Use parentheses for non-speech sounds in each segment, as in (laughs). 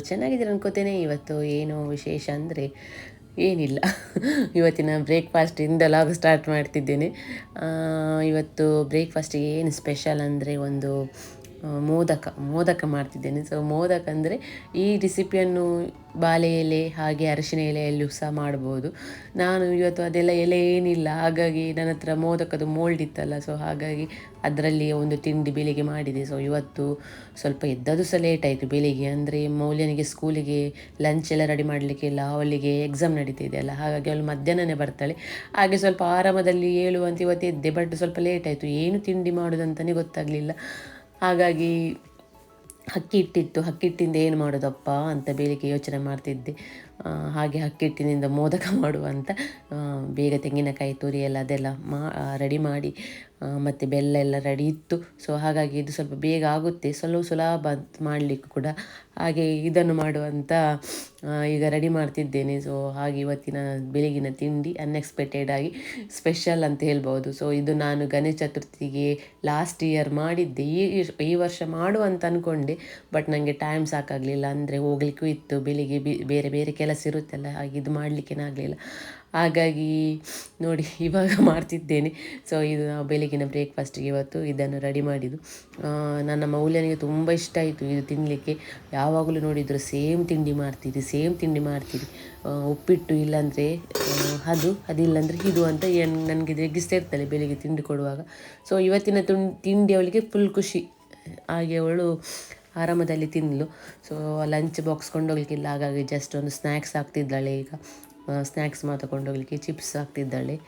ಎಲ್ಲರೂ ಚೆನ್ನಾಗಿದ್ದೀರ ಅನ್ಕೋತೇನೆ. ಇವತ್ತು ಏನು ವಿಶೇಷ ಅಂದರೆ ಏನಿಲ್ಲ. ಇವತ್ತಿನ ಬ್ರೇಕ್ಫಾಸ್ಟಿಂದ ಲಾಗ್ ಸ್ಟಾರ್ಟ್ ಮಾಡ್ತಿದ್ದೇನೆ. ಇವತ್ತು ಬ್ರೇಕ್ಫಾಸ್ಟಿಗೆ ಏನು ಸ್ಪೆಷಲ್ ಅಂದರೆ ಒಂದು ಮೋದಕ ಮೋದಕ ಮಾಡ್ತಿದ್ದೇನೆ. ಸೊ ಮೋದಕ ಅಂದರೆ ಈ ರೆಸಿಪಿಯನ್ನು ಬಾಳೆ ಎಲೆ, ಹಾಗೆ ಅರಿಶಿನ ಎಲೆಯಲ್ಲೂ ಸಹ ಮಾಡ್ಬೋದು. ನಾನು ಇವತ್ತು ಅದೆಲ್ಲ ಎಲೆ ಏನಿಲ್ಲ, ಹಾಗಾಗಿ ನನ್ನ ಹತ್ರ ಮೋದಕದ ಮೋಲ್ಡ್ ಇತ್ತಲ್ಲ ಸೊ ಹಾಗಾಗಿ ಅದರಲ್ಲಿ ಒಂದು ತಿಂಡಿ ಬೆಳಿಗ್ಗೆ ಮಾಡಿದೆ. ಸೊ ಇವತ್ತು ಸ್ವಲ್ಪ ಎದ್ದದು ಸಹ ಲೇಟ್ ಆಯಿತು ಬೆಳಿಗ್ಗೆ. ಅಂದರೆ ಮೌಲ್ಯನಿಗೆ ಸ್ಕೂಲಿಗೆ ಲಂಚ್ ಎಲ್ಲ ರೆಡಿ ಮಾಡಲಿಕ್ಕೆಲ್ಲ ಅವಳಿಗೆ ಎಕ್ಸಾಮ್ ನಡೀತಿದೆ ಅಲ್ಲ, ಹಾಗಾಗಿ ಅವಳು ಮಧ್ಯಾಹ್ನನೇ ಬರ್ತಾಳೆ. ಹಾಗೆ ಸ್ವಲ್ಪ ಆರಾಮದಲ್ಲಿ ಏಳುವಂತ ಇವತ್ತು ಎದ್ದೆ ಬಟ್ ಸ್ವಲ್ಪ ಲೇಟ್ ಆಯಿತು. ಏನು ತಿಂಡಿ ಮಾಡೋದಂತಲೇ ಗೊತ್ತಾಗಲಿಲ್ಲ. ಹಾಗಾಗಿ ಅಕ್ಕಿ ಹಿಟ್ಟಿತ್ತು ಅಕ್ಕಿ ಹಿಟ್ಟಿಂದ ಏನು ಮಾಡೋದಪ್ಪ ಅಂತ ಬೆಳಿಗ್ಗೆ ಯೋಚನೆ ಮಾಡ್ತಿದ್ದೆ. ಹಾಗೆ ಅಕ್ಕಿ ಹಿಟ್ಟಿನಿಂದ ಮೋದಕ (laughs) ಮಾಡುವ ಅಂತ ಬೇಗ ತೆಂಗಿನಕಾಯಿ ತುರಿ ಎಲ್ಲ ಅದೆಲ್ಲ ಮಾ ರೆಡಿ ಮಾಡಿ ಮತ್ತು ಬೆಲ್ಲ ಎಲ್ಲ ರೆಡಿ ಇತ್ತು. ಸೊ ಹಾಗಾಗಿ ಇದು ಸ್ವಲ್ಪ ಬೇಗ ಆಗುತ್ತೆ. ಸ್ವಲ್ಪ ಸುಲಭ ಮಾಡಲಿಕ್ಕೆ ಕೂಡ. ಹಾಗೆ ಇದನ್ನು ಮಾಡುವಂತ ಈಗ ರೆಡಿ ಮಾಡ್ತಿದ್ದೇನೆ. ಸೊ ಹಾಗೆ ಇವತ್ತಿನ ಬೆಳಗಿನ ತಿಂಡಿ ಅನ್ಎಕ್ಸ್ಪೆಕ್ಟೆಡ್ ಆಗಿ ಸ್ಪೆಷಲ್ ಅಂತ ಹೇಳ್ಬೋದು ಸೊ ಇದು ನಾನು ಗಣೇಶ ಚತುರ್ಥಿಗೆ ಲಾಸ್ಟ್ ಇಯರ್ ಮಾಡಿದ್ದೆ. ಈ ಈ ವರ್ಷ ಮಾಡುವ ಅಂತ ಅಂದ್ಕೊಂಡೆ ಬಟ್ ನನಗೆ ಟೈಮ್ ಸಾಕಾಗಲಿಲ್ಲ. ಅಂದರೆ ಹೋಗ್ಲಿಕ್ಕೂ ಇತ್ತು. ಬೆಳಿಗ್ಗೆ ಬೇರೆ ಬೇರೆ ಕೆಲಸ ಇರುತ್ತಲ್ಲ. ಹಾಗೆ ಇದು ಮಾಡಲಿಕ್ಕೇನೆ ಆಗಲಿಲ್ಲ ಹಾಗಾಗಿ ನೋಡಿ, ಇವಾಗ ಮಾಡ್ತಿದ್ದೇನೆ. ಸೊ ಇದು ನಾವು ಬೆಳಗಿನ ಬ್ರೇಕ್ಫಾಸ್ಟಿಗೆ ಇವತ್ತು ಇದನ್ನು ರೆಡಿ ಮಾಡಿದ್ದು. ನನ್ನ ಮೌಲ್ಯನಿಗೆ ತುಂಬ ಇಷ್ಟ ಆಯಿತು ಇದು ತಿನ್ನಲಿಕ್ಕೆ ಯಾವಾಗಲೂ ನೋಡಿದ್ರು ಸೇಮ್ ತಿಂಡಿ ಮಾಡ್ತೀರಿ, ಸೇಮ್ ತಿಂಡಿ ಮಾಡ್ತೀರಿ. ಉಪ್ಪಿಟ್ಟು ಇಲ್ಲಾಂದರೆ ಅದು, ಅದಿಲ್ಲಾಂದರೆ ಇದು ಅಂತ ನನಗೆ ರೆಗಿಸ್ತಾ ಇರ್ತಾಳೆ ಬೆಳಿಗ್ಗೆ ತಿಂಡಿ ಕೊಡುವಾಗ. ಸೊ ಇವತ್ತಿನ ತಿಂಡಿ ಅವಳಿಗೆ ಫುಲ್ ಖುಷಿ. ಹಾಗೆ ಅವಳು ಆರಾಮದಲ್ಲಿ ತಿನ್ನಲು ಸೊ ಲಂಚ್ ಬಾಕ್ಸ್ ಕೊಂಡೋಗ್ಲಿಕ್ಕಿಲ್ಲ. ಹಾಗಾಗಿ ಜಸ್ಟ್ ಒಂದು ಸ್ನ್ಯಾಕ್ಸ್ ಹಾಕ್ತಿದ್ದಾಳೆ ಈಗ. ಸ್ನ್ಯಾಕ್ಸ್ ಮಾತ್ರ ಕೊಂಡೋಗ್ಲಿಕ್ಕೆ ಚಿಪ್ಸ್ ಹಾಕ್ತಿದ್ದಾಳೆ.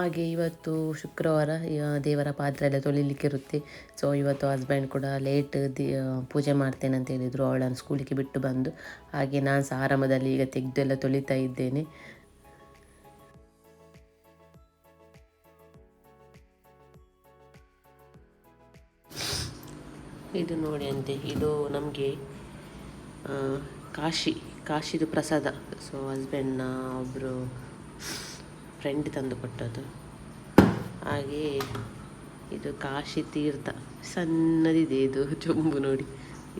ಹಾಗೆ ಇವತ್ತು ಶುಕ್ರವಾರ ದೇವರ ಪಾತ್ರೆ ಎಲ್ಲ ತೊಳಿಲಿಕ್ಕೆ ಇರುತ್ತೆ. ಸೊ ಇವತ್ತು ಹಸ್ಬೆಂಡ್ ಕೂಡ ಲೇಟ್ ದಿ ಪೂಜೆ ಮಾಡ್ತೇನೆ ಅಂತ ಹೇಳಿದರು. ಅವಳನ್ನು ಸ್ಕೂಲಿಗೆ ಬಿಟ್ಟು ಬಂದು, ಹಾಗೆ ನಾನು ಸಹ ಆರಾಮದಲ್ಲಿ ಈಗ ತೆಗೆದು ಎಲ್ಲ ತೊಳಿತಾ ಇದ್ದೇನೆ. ಇದು ನೋಡಿ ಅಂತೆ, ಇದು ನಮಗೆ ಕಾಶಿ, ಕಾಶಿದು ಪ್ರಸಾದ. ಸೊ ಹಸ್ಬೆಂಡ್ನ ಒಬ್ಬರು ಫ್ರೆಂಡ್ ತಂದು ಕೊಟ್ಟದ್ದು. ಹಾಗೆ ಇದು ಕಾಶಿ ತೀರ್ಥ, ಸಣ್ಣದಿದೆ ಇದು ಚೊಂಬು ನೋಡಿ.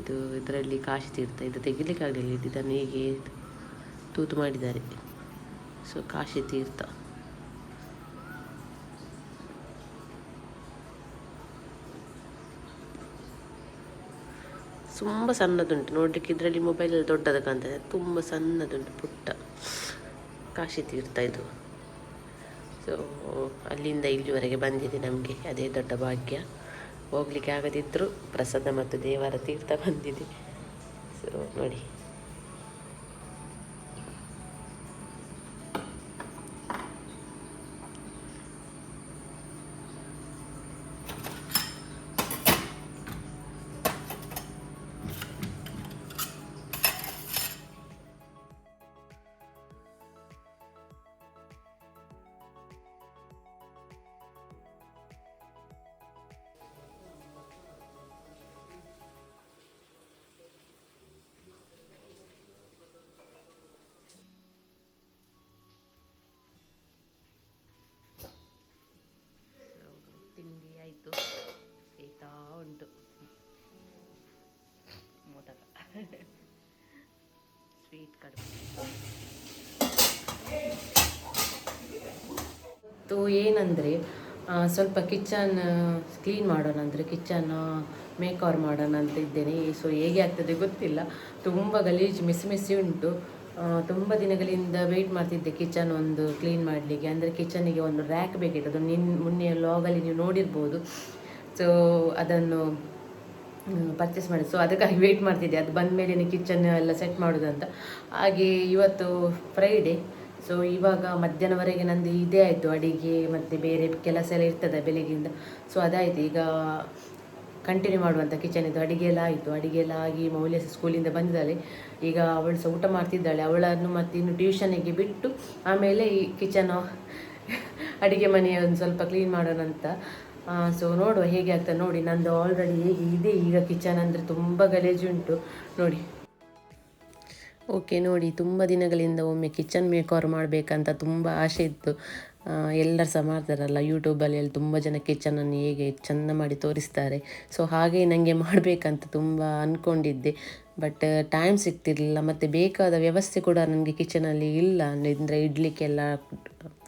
ಇದು ಇದರಲ್ಲಿ ಕಾಶಿ ತೀರ್ಥ, ಇದು ತೆಗಿಲಿಕ್ಕೆ ಆಗಲಿಲ್ಲ, ಇದು ಇದನ್ನು ಹೀಗೆ ತೂತು ಮಾಡಿದ್ದಾರೆ. ಸೊ ಕಾಶಿ ತೀರ್ಥ. ತುಂಬ ಸಣ್ಣದುಂಟು, ನೋಡಲಿಕ್ಕೆ ಇದರಲ್ಲಿ ಮೊಬೈಲಲ್ಲಿ ದೊಡ್ಡದು ಕಾಣ್ತದೆ. ತುಂಬ ಸಣ್ಣದುಂಟು, ಪುಟ್ಟ ಕಾಶಿ ತೀರ್ಥ ಇದು. ಸೊ ಅಲ್ಲಿಂದ ಇಲ್ಲಿವರೆಗೆ ಬಂದಿದೆ ನಮಗೆ, ಅದೇ ದೊಡ್ಡ ಭಾಗ್ಯ. ಹೋಗ್ಲಿಕ್ಕೆ ಆಗದಿದ್ದರೂ ಪ್ರಸಾದ ಮತ್ತು ದೇವರ ತೀರ್ಥ ಬಂದಿದೆ. ಸೊ ನೋಡಿ. ಉಂಟು. ಮೋದಕ ಸ್ವೀಟ್ ಕಡಿಮೆ ಏನಂದರೆ ಸ್ವಲ್ಪ ಕಿಚನ್ ಕ್ಲೀನ್ ಮಾಡೋಣ ಅಂದರೆ, ಕಿಚನ್ ಮೇಕ್ ಮಾಡೋಣ ಅಂತ ಇದ್ದೇನೆ. ಸೊ ಹೇಗೆ ಆಗ್ತದೆ ಗೊತ್ತಿಲ್ಲ. ತುಂಬ ಗಲೀಜು, ಮಿಸ್ ಮಿಸ್ಸಿ ಉಂಟು. ತುಂಬ ದಿನಗಳಿಂದ ವೆಯ್ಟ್ ಮಾಡ್ತಿದ್ದೆ ಕಿಚನ್ ಒಂದು ಕ್ಲೀನ್ ಮಾಡಲಿಕ್ಕೆ. ಅಂದರೆ ಕಿಚನಿಗೆ ಒಂದು ರ್ಯಾಕ್ ಬೇಕಿತ್ತು. ಅದು ನಿನ್ನ ಮೊನ್ನೆ ಲಾಗಲ್ಲಿ ನೀವು ನೋಡಿರ್ಬೋದು. ಸೊ ಅದನ್ನು ಪರ್ಚೇಸ್ ಮಾಡಿ. ಸೊ ಅದಕ್ಕಾಗಿ ವೆಯ್ಟ್ ಮಾಡ್ತಿದ್ದೆ. ಅದು ಬಂದ ಮೇಲೆ ಕಿಚನ್ ಎಲ್ಲ ಸೆಟ್ ಮಾಡೋದಂತ ಹಾಗೆ ಇವತ್ತು ಫ್ರೈಡೇ ಸೊ ಇವಾಗ ಮಧ್ಯಾಹ್ನವರೆಗೆ ನಂದು ಇದೇ ಆಯಿತು. ಅಡಿಗೆ ಮತ್ತು ಬೇರೆ ಕೆಲಸ ಎಲ್ಲ ಇರ್ತದೆ ಬೆಳಗ್ಗೆಯಿಂದ. ಸೊ ಅದಾಯಿತು. ಈಗ ಕಂಟಿನ್ಯೂ ಮಾಡುವಂಥ ಕಿಚನ್ ಇದು. ಅಡಿಗೆ ಎಲ್ಲ ಆಯಿತು. ಅಡಿಗೆ ಎಲ್ಲ ಆಗಿ ಮೌಲ್ಯ ಸ್ಕೂಲಿಂದ ಬಂದಿದ್ದಾಳೆ. ಈಗ ಅವಳು ಸಹ ಊಟ ಮಾಡ್ತಿದ್ದಾಳೆ. ಅವಳನ್ನು ಮತ್ತು ಇನ್ನು ಟ್ಯೂಷನಿಗೆ ಬಿಟ್ಟು ಆಮೇಲೆ ಈ ಕಿಚನ್ ಅಡಿಗೆ ಮನೆಯ ಒಂದು ಸ್ವಲ್ಪ ಕ್ಲೀನ್ ಮಾಡೋಣ ಅಂತ. ಸೊ ನೋಡುವ ಹೇಗೆ ಆಗ್ತದೆ ನೋಡಿ. ನಂದು ಆಲ್ರೆಡಿ ಹೇಗೆ ಇದೆ. ಈಗ ಕಿಚನ್ ಅಂದರೆ ತುಂಬ ಗಲೀಜುಂಟು ನೋಡಿ. ಓಕೆ ನೋಡಿ. ತುಂಬ ದಿನಗಳಿಂದ ಒಮ್ಮೆ ಕಿಚನ್ ಮೇಕವರ್ ಮಾಡಬೇಕಂತ ತುಂಬ ಆಸೆ ಇತ್ತು. ಎಲ್ಲರು ಸಹ ಮಾಡ್ತಾರಲ್ಲ. ಯೂಟ್ಯೂಬಲ್ಲಿ ಅಲ್ಲಿ ತುಂಬ ಜನ ಕಿಚನನ್ನು ಹೇಗೆ ಚೆಂದ ಮಾಡಿ ತೋರಿಸ್ತಾರೆ. ಸೊ ಹಾಗೆ ನನಗೆ ಮಾಡಬೇಕಂತ ತುಂಬ ಅಂದ್ಕೊಂಡಿದ್ದೆ ಬಟ್ ಟೈಮ್ ಸಿಗ್ತಿರಲಿಲ್ಲ. ಮತ್ತು ಬೇಕಾದ ವ್ಯವಸ್ಥೆ ಕೂಡ ನನಗೆ ಕಿಚನಲ್ಲಿ ಇಲ್ಲ. ಅಂದರೆ ಇಡ್ಲಿಕ್ಕೆಲ್ಲ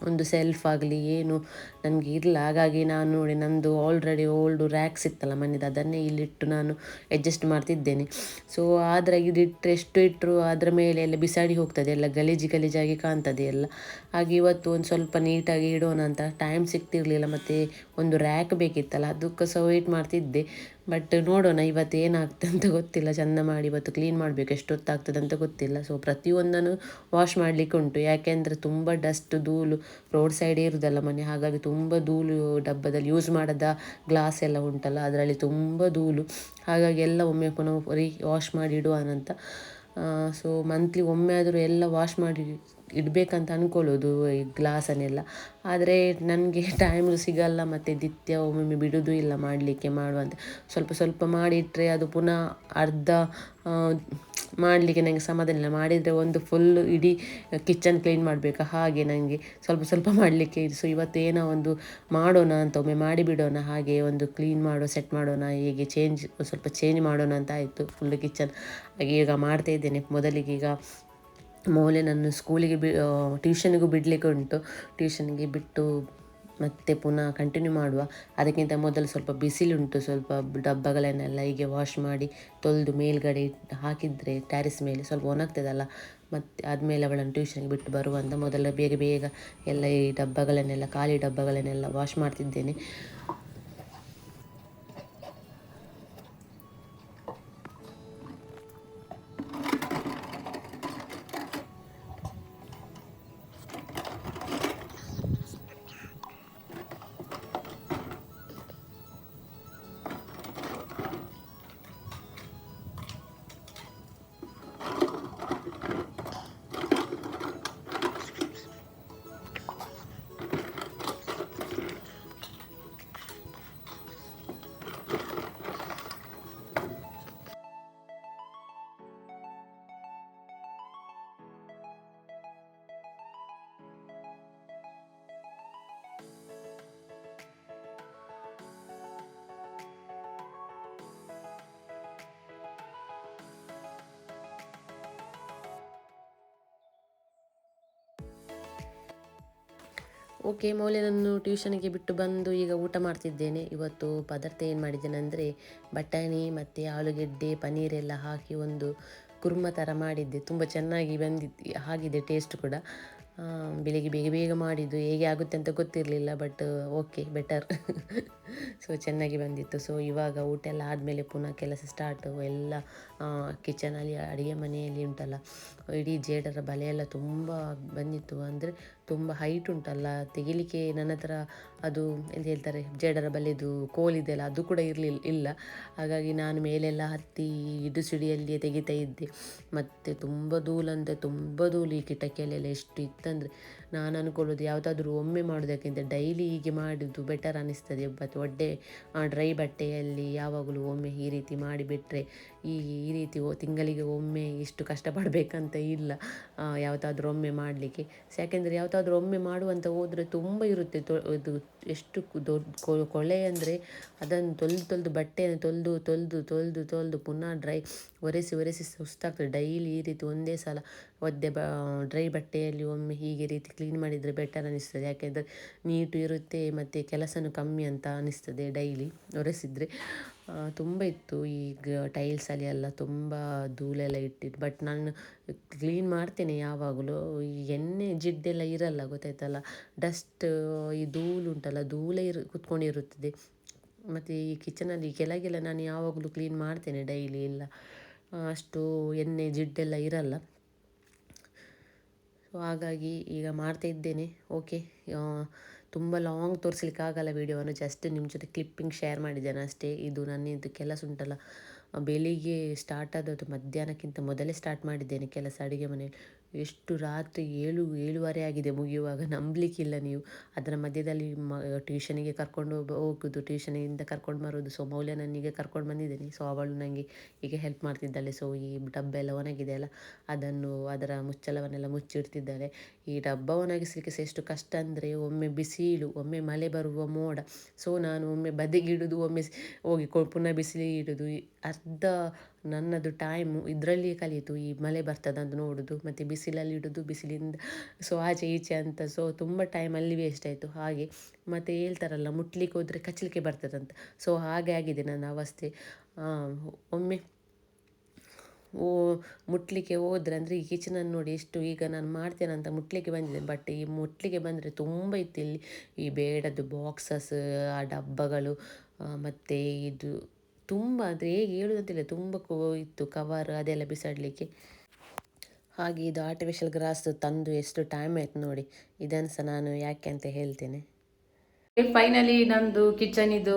ಒಂದು ಸೆಲ್ಫ್ ಆಗಲಿ ಏನು ನನಗೆ ಇರಲ್ಲ ಹಾಗಾಗಿ ನಾನು ನೋಡಿ, ನಂದು ಆಲ್ರೆಡಿ ಓಲ್ಡು ರ್ಯಾಕ್ಸ್ ಇತ್ತಲ್ಲ ಮನೆದು, ಅದನ್ನೇ ಇಲ್ಲಿಟ್ಟು ನಾನು ಅಡ್ಜಸ್ಟ್ ಮಾಡ್ತಿದ್ದೇನೆ. ಸೊ ಆದರೆ ಇದಿಟ್ಟರೆ ಎಷ್ಟು ಇಟ್ಟರು ಅದರ ಮೇಲೆ ಎಲ್ಲ ಬಿಸಾಡಿ ಹೋಗ್ತದೆ. ಎಲ್ಲ ಗಲೀಜು ಗಲೀಜಾಗಿ ಕಾಣ್ತದೆ ಎಲ್ಲ. ಹಾಗೆ ಇವತ್ತು ಒಂದು ಸ್ವಲ್ಪ ನೀಟಾಗಿ ಇಡೋಣ ಅಂತ ಟೈಮ್ ಸಿಗ್ತಿರಲಿಲ್ಲ ಮತ್ತು ಒಂದು ರ್ಯಾಕ್ ಬೇಕಿತ್ತಲ್ಲ, ಅದಕ್ಕೆ ಸಹ ವೆಯ್ಟ್ ಮಾಡ್ತಿದ್ದೆ. ಬಟ್ ನೋಡೋಣ ಇವತ್ತು ಏನಾಗ್ತದೆ ಅಂತ ಗೊತ್ತಿಲ್ಲ. ಚೆಂದ ಮಾಡಿ ಇವತ್ತು ಕ್ಲೀನ್ ಮಾಡಬೇಕು. ಎಷ್ಟೊತ್ತಾಗ್ತದೆ ಅಂತ ಗೊತ್ತಿಲ್ಲ. ಸೊ ಪ್ರತಿಯೊಂದನ್ನು ವಾಶ್ ಮಾಡಲಿಕ್ಕೆ ಉಂಟು. ಯಾಕೆಂದರೆ ತುಂಬ ಡಸ್ಟ್ ಧೂಳು ರೋಡ್ ಸೈಡೇ ಇರೋದಲ್ಲ ಮನೆ. ಹಾಗಾಗಿ ತುಂಬ ಧೂಳು ಡಬ್ಬದಲ್ಲಿ ಯೂಸ್ ಮಾಡದ ಗ್ಲಾಸ್ ಎಲ್ಲ ಉಂಟಲ್ಲ, ಅದರಲ್ಲಿ ತುಂಬ ಧೂಳು. ಹಾಗಾಗಿ ಎಲ್ಲ ಒಮ್ಮೆ ಪುನಃ ವಾಶ್ ಮಾಡಿ ಇಡುವಾನಂತ. ಸೊ ಮಂತ್ಲಿ ಒಮ್ಮೆ ಆದರೂ ಎಲ್ಲ ವಾಶ್ ಮಾಡಿ ಇಡಬೇಕಂತ ಅಂದ್ಕೊಳ್ಳೋದು ಈ ಗ್ಲಾಸನ್ನೆಲ್ಲ ಆದರೆ ನನಗೆ ಟೈಮ್ (laughs) ಸಿಗಲ್ಲ ಮತ್ತು ನಿತ್ಯ ಒಮ್ಮೊಮ್ಮೆ ಬಿಡೋದು ಇಲ್ಲ ಮಾಡಲಿಕ್ಕೆ ಮಾಡುವಂತೆ ಸ್ವಲ್ಪ ಸ್ವಲ್ಪ ಮಾಡಿಟ್ಟರೆ ಅದು ಪುನಃ ಅರ್ಧ ಮಾಡಲಿಕ್ಕೆ ನನಗೆ ಸಮಾಧಾನ ಇಲ್ಲ. ಮಾಡಿದರೆ ಒಂದು ಫುಲ್ ಇಡೀ ಕಿಚನ್ ಕ್ಲೀನ್ ಮಾಡಬೇಕಾ? ಹಾಗೆ ನನಗೆ ಸ್ವಲ್ಪ ಸ್ವಲ್ಪ ಮಾಡಲಿಕ್ಕೆ ಇದು. ಸೊ ಇವತ್ತು ಏನೋ ಒಂದು ಮಾಡೋಣ ಅಂತ, ಒಮ್ಮೆ ಮಾಡಿಬಿಡೋಣ ಹಾಗೆ ಒಂದು ಕ್ಲೀನ್ ಮಾಡೋ ಸೆಟ್ ಮಾಡೋಣ. ಹೀಗೆ ಚೇಂಜ್ ಸ್ವಲ್ಪ ಚೇಂಜ್ ಮಾಡೋಣ ಅಂತ ಆಯಿತು ಫುಲ್ ಕಿಚನ್ ಹಾಗೆ ಈಗ ಮಾಡ್ತಾ ಇದ್ದೇನೆ. ಮೊದಲಿಗೆ ಈಗ ನನ್ನ ಸ್ಕೂಲಿಗೆ ಬಿ ಟ್ಯೂಷನಿಗೂ ಬಿಡಲಿಕ್ಕೆ ಉಂಟು. ಟ್ಯೂಷನ್ಗೆ ಬಿಟ್ಟು ಮತ್ತೆ ಪುನಃ ಕಂಟಿನ್ಯೂ ಮಾಡುವ. ಅದಕ್ಕಿಂತ ಮೊದಲು ಸ್ವಲ್ಪ ಬಿಸಿಲುಂಟು. ಸ್ವಲ್ಪ ಡಬ್ಬಗಳನ್ನೆಲ್ಲ ಹೀಗೆ ವಾಶ್ ಮಾಡಿ ತೊಳೆದು ಮೇಲ್ಗಡೆ ಹಾಕಿದರೆ ಟ್ಯಾರಿಸ್ ಮೇಲೆ ಸ್ವಲ್ಪ ಒಣಗ್ತದಲ್ಲ, ಮತ್ತು ಆದಮೇಲೆ ಅವಳನ್ನು ಟ್ಯೂಷನ್ಗೆ ಬಿಟ್ಟು ಬರುವಂತ ಮೊದಲು ಬೇಗ ಬೇಗ ಎಲ್ಲ ಈ ಡಬ್ಬಗಳನ್ನೆಲ್ಲ, ಖಾಲಿ ಡಬ್ಬಗಳನ್ನೆಲ್ಲ ವಾಶ್ ಮಾಡ್ತಿದ್ದೇನೆ. ಓಕೆ, ಮೌಲ್ಯನನ್ನು ಟ್ಯೂಷನ್ಗೆ ಬಿಟ್ಟು ಬಂದು ಈಗ ಊಟ ಮಾಡ್ತಿದ್ದೇನೆ. ಇವತ್ತು ಪದಾರ್ಥ ಏನು ಮಾಡಿದ್ದೇನೆ ಅಂದರೆ, ಬಟಾಣಿ ಮತ್ತು ಆಲೂಗೆಡ್ಡೆ ಪನ್ನೀರೆಲ್ಲ ಹಾಕಿ ಒಂದು ಕುರ್ಮ ಥರ ಮಾಡಿದ್ದೆ. ತುಂಬ ಚೆನ್ನಾಗಿ ಬಂದಿದ್ದು ಆಗಿದೆ ಟೇಸ್ಟ್ ಕೂಡ. ಬೆಳಿಗ್ಗೆ ಬೇಗ ಬೇಗ ಮಾಡಿದ್ದು. ಹೇಗೆ ಆಗುತ್ತೆ ಅಂತ ಗೊತ್ತಿರಲಿಲ್ಲ ಬಟ್ ಓಕೆ ಬೆಟರ್ ಸೊ ಚೆನ್ನಾಗಿ ಬಂದಿತ್ತು. ಸೊ ಇವಾಗ ಊಟ ಎಲ್ಲ ಆದಮೇಲೆ ಪುನಃ ಕೆಲಸ ಸ್ಟಾರ್ಟು ಎಲ್ಲ ಕಿಚನಲ್ಲಿ ಅಡುಗೆ ಮನೆಯಲ್ಲಿ ಉಂಟಲ್ಲ. ಇಡೀ ಜೇಡರ ಬಲೆ ಎಲ್ಲ ತುಂಬ ಬಂದಿತ್ತು ಅಂದರೆ ತುಂಬ ಹೈಟ್ ಉಂಟಲ್ಲ, ತೆಗಿಲಿಕ್ಕೆ ನನ್ನ ಹತ್ರ ಅದು ಎಂತ ಹೇಳ್ತಾರೆ, ಜೇಡರ ಬಲೆದು ಕೋಲಿದೆಯಲ್ಲ ಅದು ಕೂಡ ಇರಲಿಲ್ಲ ಇಲ್ಲ. ಹಾಗಾಗಿ ನಾನು ಮೇಲೆಲ್ಲ ಹತ್ತಿ ಇಡು ಸಿಡಿಯಲ್ಲಿಯೇ ತೆಗಿತಾ ಇದ್ದೆ. ಮತ್ತು ತುಂಬ ಧೂಳಂದರೆ ತುಂಬ ಧೂಳು ಈ ಕಿಟಕಿಯಲ್ಲೆಲ್ಲ ಎಷ್ಟು ಇತ್ತಂದರೆ ನಾನು ಅನ್ಕೊಳ್ಳೋದು ಯಾವುದಾದ್ರೂ ಒಮ್ಮೆ ಮಾಡೋದಕ್ಕಿಂತ ಡೈಲಿ ಹೀಗೆ ಮಾಡಿದ್ದು ಬೆಟರ್ ಅನ್ನಿಸ್ತದೆ ಮತ್ತು ಒಡ್ಡೆ ಡ್ರೈ ಬಟ್ಟೆಯಲ್ಲಿ ಯಾವಾಗಲೂ ಒಮ್ಮೆ ಈ ರೀತಿ ಮಾಡಿಬಿಟ್ರೆ ಈ ಈ ರೀತಿ ತಿಂಗಳಿಗೆ ಒಮ್ಮೆ ಇಷ್ಟು ಕಷ್ಟಪಡಬೇಕಂತ ಇಲ್ಲ. ಯಾವುದಾದ್ರೂ ಒಮ್ಮೆ ಮಾಡಲಿಕ್ಕೆ. ಯಾಕೆಂದರೆ ಯಾವುದಾದ್ರೂ ಒಮ್ಮೆ ಮಾಡುವಂತ ಹೋದರೆ ತುಂಬ ಇರುತ್ತೆ. ತೊ, ಇದು ಎಷ್ಟು ದೊಡ್ಡ ಕೊಳೆ ಅಂದರೆ ಅದನ್ನು ತೊಳೆದು ತೊಳೆದು ಬಟ್ಟೆಯನ್ನು ತೊಳೆದು ತೊಳೆದು ತೊಳೆದು ತೊಳೆದು ಪುನಃ ಡ್ರೈ ಒರೆಸಿ ಒರೆಸಿ ಸುಸ್ತಾಗ್ತದೆ. ಡೈಲಿ ಈ ರೀತಿ ಒಂದೇ ಸಲ ಒದ್ದೆ ಬ, ಡ್ರೈ ಬಟ್ಟೆಯಲ್ಲಿ ಒಮ್ಮೆ ಹೀಗೆ ರೀತಿ ಕ್ಲೀನ್ ಮಾಡಿದರೆ ಬೆಟರ್ ಅನಿಸ್ತದೆ. ಯಾಕೆಂದರೆ ನೀಟು ಇರುತ್ತೆ ಮತ್ತು ಕೆಲಸನೂ ಕಮ್ಮಿ ಅಂತ ಅನಿಸ್ತದೆ ಡೈಲಿ ಒರೆಸಿದರೆ. ತುಂಬ ಇತ್ತು. ಈಗ ಟೈಲ್ಸಲ್ಲಿ ಎಲ್ಲ ತುಂಬ ಧೂಳೆಲ್ಲ ಇಟ್ಟಿದ್ದು ಬಟ್ ನಾನು ಕ್ಲೀನ್ ಮಾಡ್ತೇನೆ ಯಾವಾಗಲೂ. ಈ ಎಣ್ಣೆ ಜಿಡ್ಡೆಲ್ಲ ಇರಲ್ಲ, ಗೊತ್ತಾಯ್ತಲ್ಲ? ಡಸ್ಟ್ ಈ ಧೂಳು ಉಂಟಲ್ಲ, ಧೂಳೆ ಇರು, ಕುತ್ಕೊಂಡಿರುತ್ತದೆ. ಮತ್ತು ಈ ಕಿಚನಲ್ಲಿ ಕೆಳಗೆಲ್ಲ ನಾನು ಯಾವಾಗಲೂ ಕ್ಲೀನ್ ಮಾಡ್ತೇನೆ ಡೈಲಿ ಎಲ್ಲ. ಅಷ್ಟು ಎಣ್ಣೆ ಜಿಡ್ಡೆಲ್ಲ ಇರಲ್ಲ. ಸೊ ಹಾಗಾಗಿ ಈಗ ಮಾಡ್ತಾ ಇದ್ದೇನೆ. ಓಕೆ ತುಂಬ ಲಾಂಗ್ ತೋರಿಸ್ಲಿಕ್ಕಾಗಲ್ಲ ವೀಡಿಯೋವನ್ನು, ಜಸ್ಟ್ ನಿಮ್ಮ ಜೊತೆ ಕ್ಲಿಪ್ಪಿಂಗ್ ಶೇರ್ ಮಾಡಿದ್ದೇನೆ ಅಷ್ಟೇ. ಇದು ನನ್ನದು ಕೆಲಸ ಉಂಟಲ್ಲ ಬೆಳಿಗ್ಗೆ ಸ್ಟಾರ್ಟ್ ಆದದ್ದು ಮಧ್ಯಾಹ್ನಕ್ಕಿಂತ ಮೊದಲೇ ಸ್ಟಾರ್ಟ್ ಮಾಡಿದ್ದೇನೆ ಕೆಲಸ ಅಡುಗೆ ಮನೆಯಲ್ಲಿ. ಎಷ್ಟು ರಾತ್ರಿ ಏಳು, ಏಳುವರೆ ಆಗಿದೆ ಮುಗಿಯುವಾಗ, ನಂಬಲಿಕ್ಕಿಲ್ಲ ನೀವು. ಅದರ ಮಧ್ಯದಲ್ಲಿ ಮ ಟ್ಯೂಷನಿಗೆ ಕರ್ಕೊಂಡು ಹೋಗಿ, ಹೋಗುದು ಟ್ಯೂಷನಿಂದ ಕರ್ಕೊಂಡು ಬರೋದು ಸೊ ಮೌಲ್ಯ ನನಗೆ ಕರ್ಕೊಂಡು ಬಂದಿದ್ದೀನಿ. ಸೊ ಅವಳು ನನಗೆ ಈಗ ಹೆಲ್ಪ್ ಮಾಡ್ತಿದ್ದಾಳೆ. ಸೊ ಈ ಡಬ್ಬ ಎಲ್ಲ ಒಣಗಿದೆ ಅಲ್ಲ, ಅದನ್ನು, ಅದರ ಮುಚ್ಚಳವನ್ನೆಲ್ಲ ಮುಚ್ಚಿಡ್ತಿದ್ದಾಳೆ. ಈ ಡಬ್ಬ ಒಣಗಿಸಲಿಕ್ಕೆ ಸಹ ಎಷ್ಟು ಕಷ್ಟ ಅಂದರೆ ಒಮ್ಮೆ ಬಿಸಿಲು, ಒಮ್ಮೆ ಮಳೆ ಬರುವ ಮೋಡ. ಸೊ ನಾನು ಒಮ್ಮೆ ಬದಿಗಿಡುದು, ಒಮ್ಮೆ ಹೋಗಿ ಕೊ- ಪುನಃ ಬಿಸಿಲಿಗೆ ಇಡುದು. ಅರ್ಧ ನನ್ನದು ಟೈಮು ಇದರಲ್ಲಿಯೇ ಕಲಿಯಿತು ಈ ಮಳೆ ಬರ್ತದಂತ ನೋಡೋದು, ಮತ್ತು ಬಿಸಿಲಲ್ಲಿ ಇಡೋದು, ಬಿಸಿಲಿಂದ ಸೊ ಆಚೆ ಈಚೆ ಅಂತ, ಸೊ ತುಂಬ ಟೈಮ್ ಅಲ್ಲಿ ವೇಸ್ಟ್ ಆಯಿತು. ಹಾಗೆ ಮತ್ತು ಹೇಳ್ತಾರಲ್ಲ, ಮುಟ್ಲಿಕ್ಕೆ ಹೋದರೆ ಕಚ್ಚಲಿಕ್ಕೆ ಬರ್ತದಂತ. ಸೊ ಹಾಗೆ ಆಗಿದೆ ನನ್ನ ಅವಸ್ಥೆ. ಒಮ್ಮೆ ಓ, ಮುಟ್ಲಿಕ್ಕೆ ಹೋದ್ರೆ ಅಂದರೆ ಈ ಕಿಚನನ್ನು ನೋಡಿ ಎಷ್ಟು ಈಗ ನಾನು ಮಾಡ್ತೇನೆ ಅಂತ ಮುಟ್ಲಿಕ್ಕೆ ಬಂದಿದೆ. ಬಟ್ ಈ ಮುಟ್ಲಿಕ್ಕೆ ಬಂದರೆ ತುಂಬ ಇತ್ತು ಇಲ್ಲಿ. ಈ ಬೇಡದ್ದು ಬಾಕ್ಸಸ್ ಆ ಡಬ್ಬಗಳು ಮತ್ತೆ ಇದು ತುಂಬ ಅಂದರೆ ಹೇಗೆ ಹೇಳುದಂತಿಲ್ಲ ತುಂಬ ಕೋ ಇತ್ತು ಕವರ್ ಅದೆಲ್ಲ ಬಿಸಾಡಲಿಕ್ಕೆ. ಹಾಗೆ ಇದು ಆರ್ಟಿಫಿಷಿಯಲ್ ಗ್ರಾಸ್ ತಂದು ಎಷ್ಟು ಟೈಮ್ ಆಯ್ತು ನೋಡಿ. ಇದನ್ನು ಸಹ ನಾನು ಯಾಕೆ ಅಂತ ಹೇಳ್ತೇನೆ. ಫೈನಲಿ ನಂದು ಕಿಚನ್ ಇದು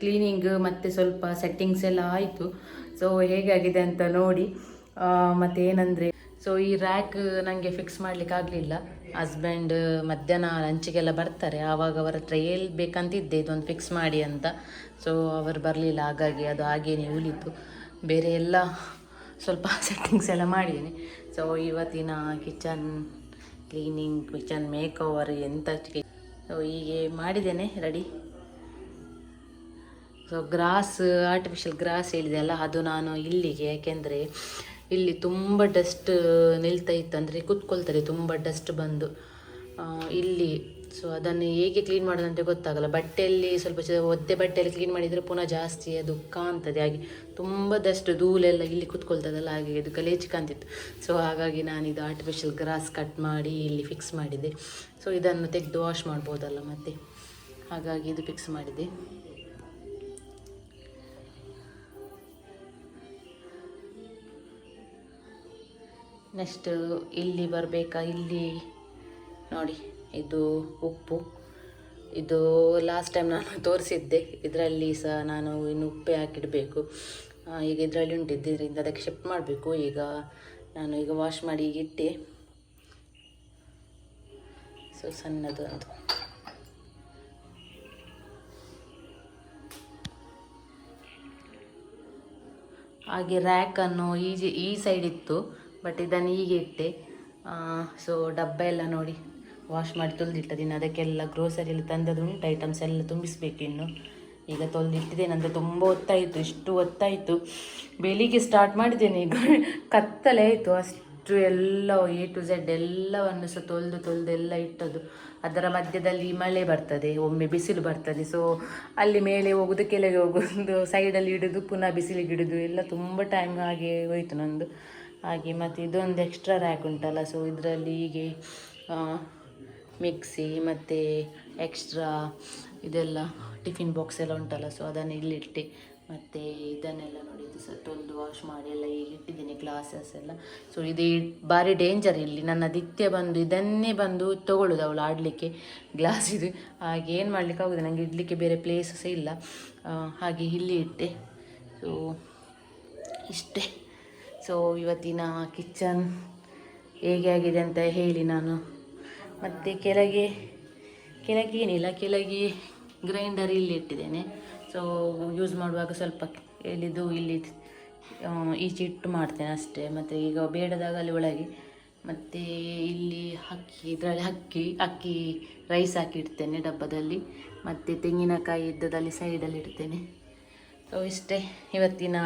ಕ್ಲೀನಿಂಗ್ ಮತ್ತು ಸ್ವಲ್ಪ ಸೆಟ್ಟಿಂಗ್ಸ್ ಎಲ್ಲ ಆಯಿತು. ಸೊ ಹೇಗಾಗಿದೆ ಅಂತ ನೋಡಿ. ಮತ್ತೆ ಏನಂದರೆ ಸೊ ಈ ರ್ಯಾಕ್ ನನಗೆ ಫಿಕ್ಸ್ ಮಾಡಲಿಕ್ಕೆ ಆಗಲಿಲ್ಲ ಹಸ್ಬೆಂಡ್ ಮಧ್ಯಾಹ್ನ ಲಂಚಿಗೆಲ್ಲ ಬರ್ತಾರೆ. ಆವಾಗ ಅವರ ಹತ್ರ ಬೇಕಂತಿದ್ದೆ, ಇದೊಂದು ಫಿಕ್ಸ್ ಮಾಡಿ ಅಂತ. ಸೊ ಅವರು ಬರಲಿಲ್ಲ. ಹಾಗಾಗಿ ಅದು ಹಾಗೇನೆ ಉಳಿತು. ಬೇರೆ ಎಲ್ಲ ಸ್ವಲ್ಪ (laughs) ಸೆಟ್ಟಿಂಗ್ಸ್ ಎಲ್ಲ ಮಾಡಿದ್ದೀನಿ. ಸೊ ಇವತ್ತಿನ kitchen cleaning kitchen make over ಎಂತ ಸೊ ಹೀಗೆ ಮಾಡಿದ್ದೇನೆ. Ready so grass artificial grass ಹೇಳಿದೆ ಅಲ್ಲ, ಅದು ನಾನು ಇಲ್ಲಿಗೆ. ಯಾಕೆಂದರೆ ಇಲ್ಲಿ ತುಂಬ ಡಸ್ಟ್ ನಿಲ್ತಾ ಇತ್ತು ಅಂದರೆ ಕುತ್ಕೊಳ್ತಾರೆ, ತುಂಬ ಡಸ್ಟ್ ಬಂದು. ಇಲ್ಲಿ ಸೊ ಅದನ್ನು ಹೇಗೆ ಕ್ಲೀನ್ ಮಾಡೋದಂತ ಗೊತ್ತಾಗಲ್ಲ. ಬಟ್ಟೆಯಲ್ಲಿ ಸ್ವಲ್ಪ ಒದ್ದೆ ಬಟ್ಟೆಯಲ್ಲಿ ಕ್ಲೀನ್ ಮಾಡಿದರೆ ಪುನಃ ಜಾಸ್ತಿ ಅದು ಕಾಣ್ತದೆ. ಹಾಗೆ ತುಂಬ ದಷ್ಟು ಧೂಳೆಲ್ಲ ಇಲ್ಲಿ ಕುತ್ಕೊಳ್ತದಲ್ಲ, ಹಾಗೆ ಅದು ಗಲೀಜು ಕಾಣ್ತಿತ್ತು. ಸೊ ಹಾಗಾಗಿ ನಾನು ಇದು ಆರ್ಟಿಫಿಷಿಯಲ್ ಗ್ರಾಸ್ ಕಟ್ ಮಾಡಿ ಇಲ್ಲಿ ಫಿಕ್ಸ್ ಮಾಡಿದೆ ಸೊ ಇದನ್ನು ತೆಗೆದು ವಾಶ್ ಮಾಡ್ಬೋದಲ್ಲ ಮತ್ತೆ. ಹಾಗಾಗಿ ಇದು ಫಿಕ್ಸ್ ಮಾಡಿದೆ ನೆಕ್ಸ್ಟ್ ಇಲ್ಲಿ ಬರಬೇಕಾ? ಇಲ್ಲಿ. ನೋಡಿ, ಇದು ಉಪ್ಪು. ಇದು ಲಾಸ್ಟ್ ಟೈಮ್ ನಾನು (laughs) ತೋರಿಸಿದ್ದೆ. ಇದರಲ್ಲಿ ಸಹ ನಾನು ಇನ್ನು ಉಪ್ಪೆ ಹಾಕಿಡಬೇಕು. ಈಗ ಇದರಲ್ಲಿ ಉಂಟಿದ್ದು ಇದರಿಂದ ಅದಕ್ಕೆ ಶಿಫ್ಟ್ ಮಾಡಬೇಕು. ಈಗ ನಾನು ಈಗ ವಾಶ್ ಮಾಡಿ ಈಗ ಇಟ್ಟೆ. ಸೊ ಸಣ್ಣದು ಒಂದು ಹಾಗೆ ರ್ಯಾಕನ್ನು ಈಜಿ, ಈ ಸೈಡ್ ಇತ್ತು. ಬಟ್ ಇದನ್ನು ಹೀಗೆ ಇಟ್ಟೆ. ಸೊ ಡಬ್ಬ ಎಲ್ಲ ನೋಡಿ ವಾಶ್ ಮಾಡಿ ತೊಳೆದಿಟ್ಟದಿನ್ನು ಅದಕ್ಕೆಲ್ಲ ಗ್ರೋಸರಿ ಎಲ್ಲ ತಂದದ್ದು ಉಂಟು ಐಟಮ್ಸ್ ಎಲ್ಲ ತುಂಬಿಸಬೇಕು ಇನ್ನು. ಈಗ ತೊಳೆದಿಟ್ಟಿದ್ದೇನೆ ಅಂದರೆ ತುಂಬ ಒತ್ತಾಯಿತು ಇಷ್ಟು ಒತ್ತಾಯಿತು ಬೆಳಿಗ್ಗೆ ಸ್ಟಾರ್ಟ್ ಮಾಡಿದ್ದೇನೆ, ಈಗ ಕತ್ತಲೆ ಆಯಿತು. ಅಷ್ಟು ಎಲ್ಲ ಎ ಟು ಝೆಡ್ ಎಲ್ಲವನ್ನು ಸಹ ತೊಳೆದು ತೊಳೆದು ಎಲ್ಲ ಇಟ್ಟದ್ದು. ಅದರ ಮಧ್ಯದಲ್ಲಿ ಮಳೆ ಬರ್ತದೆ, ಒಮ್ಮೆ ಬಿಸಿಲು ಬರ್ತದೆ. ಸೊ ಅಲ್ಲಿ ಮೇಲೆ ಹೋಗುದು, ಕೆಳಗೆ ಹೋಗೋದು ಸೈಡಲ್ಲಿ ಇಡೋದು, ಪುನಃ ಬಿಸಿಲಿಗೆ ಇಡೋದು, ಎಲ್ಲ ತುಂಬ ಟೈಮ್ ಹಾಗೆ ಹೋಯಿತು ನಂದು. ಹಾಗೆ ಮತ್ತು ಇದೊಂದು ಎಕ್ಸ್ಟ್ರಾ ರ್ಯಾಕ್ ಉಂಟಲ್ಲ ಸೊ ಇದರಲ್ಲಿ ಹೀಗೆ ಮಿಕ್ಸಿ ಮತ್ತು ಎಕ್ಸ್ಟ್ರಾ ಇದೆಲ್ಲ ಟಿಫಿನ್ ಬಾಕ್ಸ್ ಎಲ್ಲ ಉಂಟಲ್ಲ ಸೊ ಅದನ್ನು ಇಲ್ಲಿಟ್ಟು ಮತ್ತು ಇದನ್ನೆಲ್ಲ ನೋಡಿ, ಇದು ಸಹ ತೊಳೆದು ವಾಶ್ ಮಾಡಿ, ಎಲ್ಲ ಈಗ ಇಟ್ಟಿದ್ದೀನಿ ಗ್ಲಾಸಸ್ ಎಲ್ಲ. ಸೊ ಇದು ಭಾರಿ ಡೇಂಜರ್ ಇಲ್ಲಿ, ನನ್ನ ದಿತ್ಯ ಬಂದು ಇದನ್ನೇ ಬಂದು ತೊಗೊಳ್ಳೋದು, ಅವಳು ಆಡಲಿಕ್ಕೆ ಗ್ಲಾಸ್ ಇದು. ಹಾಗೆ ಏನು ಮಾಡಲಿಕ್ಕೆ ಆಗೋದು ನನಗೆ ಇಡಲಿಕ್ಕೆ ಬೇರೆ ಪ್ಲೇಸಸ್ ಇಲ್ಲ. ಹಾಗೆ ಇಲ್ಲಿ ಇಟ್ಟೆ. ಸೊ ಇಷ್ಟೇ. ಸೊ ಇವತ್ತಿನ ಕಿಚನ್ ಹೇಗೆ ಆಗಿದೆ ಅಂತ ಹೇಳಿ ನಾನು. ಮತ್ತು ಕೆಳಗೆ ಕೆಳಗೆ ಏನಿಲ್ಲ, ಕೆಳಗೆ ಗ್ರೈಂಡರ್ ಇಲ್ಲಿ ಇಟ್ಟಿದ್ದೇನೆ. ಸೊ ಯೂಸ್ ಮಾಡುವಾಗ ಸ್ವಲ್ಪ ಎಲ್ಲಿದ್ದು ಇಲ್ಲಿ ಈಚೆ ಇಟ್ಟು ಮಾಡ್ತೇನೆ ಅಷ್ಟೇ. ಮತ್ತು ಈಗ ಬೇಡದಾಗ ಅಲ್ಲಿ ಒಳಗೆ, ಮತ್ತು ಇಲ್ಲಿ ಅಕ್ಕಿ, ಇದರಲ್ಲಿ ಅಕ್ಕಿ ಅಕ್ಕಿ ರೈಸ್ ಹಾಕಿ ಇಡ್ತೇನೆ ಡಬ್ಬದಲ್ಲಿ. ಮತ್ತು ತೆಂಗಿನಕಾಯಿ ಇದ್ದದಲ್ಲಿ ಸೈಡಲ್ಲಿ ಇಡ್ತೇನೆ. ಸೊ ಇಷ್ಟೇ ಇವತ್ತಿನ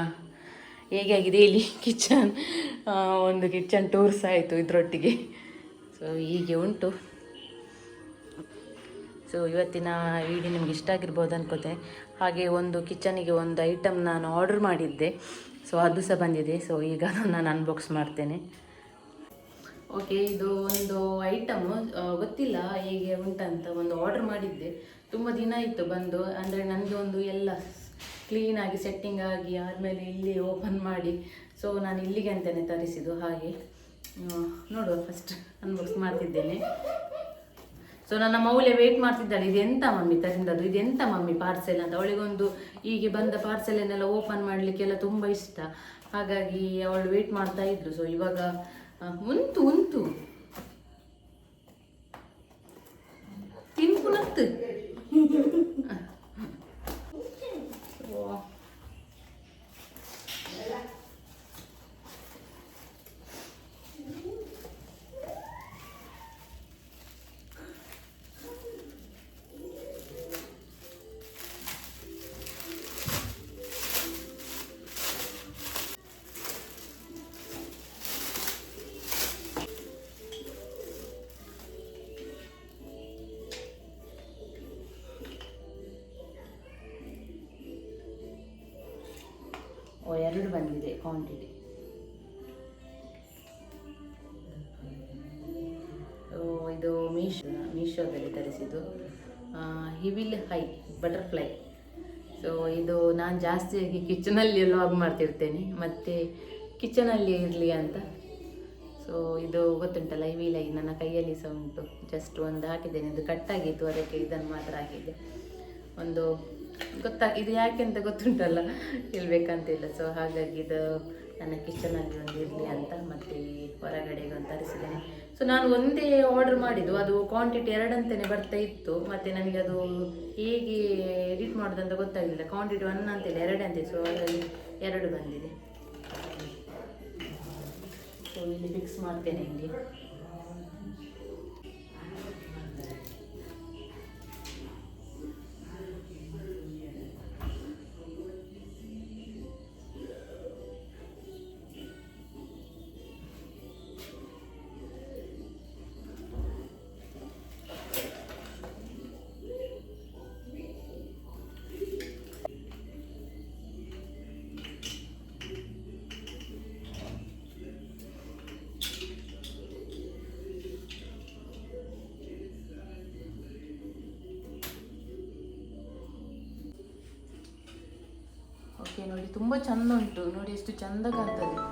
ಹೇಗೆ ಆಗಿದೆ ಇಲ್ಲಿ ಕಿಚನ್? ಒಂದು ಕಿಚನ್ ಟೂರ್ಸ್ ಆಯಿತು ಇದರೊಟ್ಟಿಗೆ. ಸೊ ಹೀಗೆ ಉಂಟು. ಸೊ ಇವತ್ತಿನ ವಿಡಿಯೋ ನಿಮ್ಗೆ ಇಷ್ಟ ಆಗಿರ್ಬೋದು ಅನ್ಕೋತೆ. ಹಾಗೆ ಒಂದು ಕಿಚನಿಗೆ ಒಂದು ಐಟಮ್ ನಾನು ಆರ್ಡರ್ ಮಾಡಿದ್ದೆ. ಸೊ ಅದು ಸಹ ಬಂದಿದೆ. ಸೊ ಈಗ ನಾನು ಅನ್ಬಾಕ್ಸ್ ಮಾಡ್ತೇನೆ. ಓಕೆ ಇದು ಒಂದು ಐಟಮ್ ಗೊತ್ತಿಲ್ಲ ಹೇಗೆ ಉಂಟಂತ ಒಂದು ಆರ್ಡರ್ ಮಾಡಿದ್ದೆ. ತುಂಬ ದಿನ ಇತ್ತು ಬಂದು. ಅಂದರೆ ನನಗೆ ಒಂದು ಎಲ್ಲ ಕ್ಲೀನಾಗಿ ಸೆಟ್ಟಿಂಗ್ ಆಗಿ, ಆದಮೇಲೆ ಇಲ್ಲಿ ಓಪನ್ ಮಾಡಿ. ಸೊ ನಾನು ಇಲ್ಲಿಗೆ ಅಂತಲೇ ತರಿಸಿದ್ದು, ಹಾಗೆ. ನೋಡುವ ಫಸ್ಟ್ ಅನ್ಬಾಕ್ಸ್ ಮಾಡ್ತಿದ್ದೇನೆ. ಸೊ ನನ್ನ ಮೌಲ್ಯ ವೇಟ್ ಮಾಡ್ತಿದ್ದಾಳೆ. ಇದೆಂತ ಮಮ್ಮಿ ತರಿಂದದ್ದು? ಇದೆಂತ ಮಮ್ಮಿ ಪಾರ್ಸೆಲ್ ಅಂತ? ಅವಳಿಗೊಂದು ಹೀಗೆ ಬಂದ ಪಾರ್ಸೆಲನ್ನೆಲ್ಲ ಓಪನ್ ಮಾಡಲಿಕ್ಕೆಲ್ಲ ತುಂಬ ಇಷ್ಟ. ಹಾಗಾಗಿ ಅವಳು ವೇಟ್ ಮಾಡ್ತಾ ಇದ್ರು. ಸೊ ಇವಾಗ ಉಂಟು ಉಂಟು. ಎರಡು ಬಂದಿದೆ ಕ್ವಾಂಟಿಟಿ ಇದು ಮೀಶೋ, ಮೀಶೋದಲ್ಲಿ ತರಿಸಿದ್ದು. ಹಿವಿಲ್ ಹೈ ಬಟರ್ಫ್ಲೈ ಸೊ ಇದು ನಾನು ಜಾಸ್ತಿಯಾಗಿ ಕಿಚನಲ್ಲಿ ಲಾಗ್ ಮಾಡ್ತಿರ್ತೇನೆ. ಮತ್ತು ಕಿಚನಲ್ಲಿ ಇರಲಿ ಅಂತ. ಸೊ ಇದು ಗೊತ್ತುಂಟಲ್ಲ ಹಿವಿಲ್ ಐ ನನ್ನ ಕೈಯಲ್ಲಿ ಸಹ ಉಂಟು. ಜಸ್ಟ್ ಒಂದು ಹಾಕಿದ್ದೇನೆ. ಇದು ಕಟ್ಟಾಗಿತ್ತು ಅದಕ್ಕೆ ಇದನ್ನು ಮಾತ್ರ ಹಾಕಿದ್ದೆ. ಒಂದು ಗೊತ್ತಾಗ, ಇದು ಯಾಕೆ ಅಂತ ಗೊತ್ತುಂಟಲ್ಲ? ಹೇಳ್ಬೇಕಂತಿಲ್ಲ. ಸೊ ಹಾಗಾಗಿ ಇದು ನನ್ನ ಕಿಚನಲ್ಲಿ ಒಂದು ಇರಲಿ ಅಂತ ಮತ್ತೆ ಹೊರಗಡೆಗೆ ಒಂದು ತರಿಸಿದ್ದೇನೆ. ಸೊ ನಾನು ಒಂದೇ ಆರ್ಡರ್ ಮಾಡಿದ್ದು. ಅದು ಕ್ವಾಂಟಿಟಿ ಎರಡಂತೇನೆ ಬರ್ತಾ ಇತ್ತು. ಮತ್ತು ನನಗೆ ಅದು ಹೇಗೆ ಎಡಿಟ್ ಮಾಡೋದಂತ ಗೊತ್ತಾಗಲಿಲ್ಲ. ಕ್ವಾಂಟಿಟಿ ಒನ್ ಅಂತಿಲ್ಲ ಎರಡು ಅಂತ. ಸೊ ಅದರಲ್ಲಿ ಎರಡು ಬಂದಿದೆ. ಸೊ ಇಲ್ಲಿ ಫಿಕ್ಸ್ ಮಾಡ್ತೇನೆ ಇಲ್ಲಿ. ತುಂಬ ಚಂದ ಉಂಟು. ನೋಡಿ ಎಷ್ಟು ಚಂದ ಕಾಣ್ತದೆ.